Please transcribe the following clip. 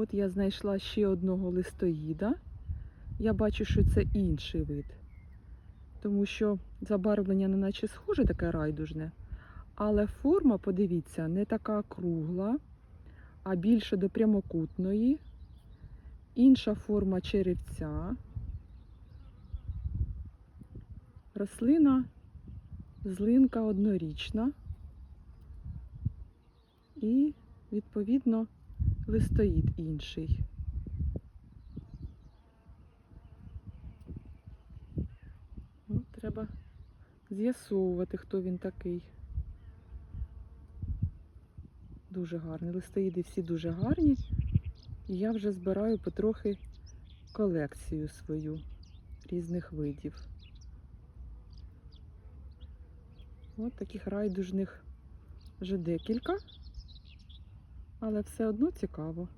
От я знайшла ще одного листоїда. Я бачу, що це інший вид. Тому що забарвлення не наче схоже таке райдужне. Але форма, подивіться, не така кругла, а більше до прямокутної. Інша форма черевця. Рослина злинка однорічна. І, відповідно, листоїд інший. Ну, треба з'ясовувати, хто він такий. Дуже гарний. Листоїди всі дуже гарні. І я вже збираю потрохи колекцію свою різних видів. От таких райдужних вже декілька, але все одно цікаво.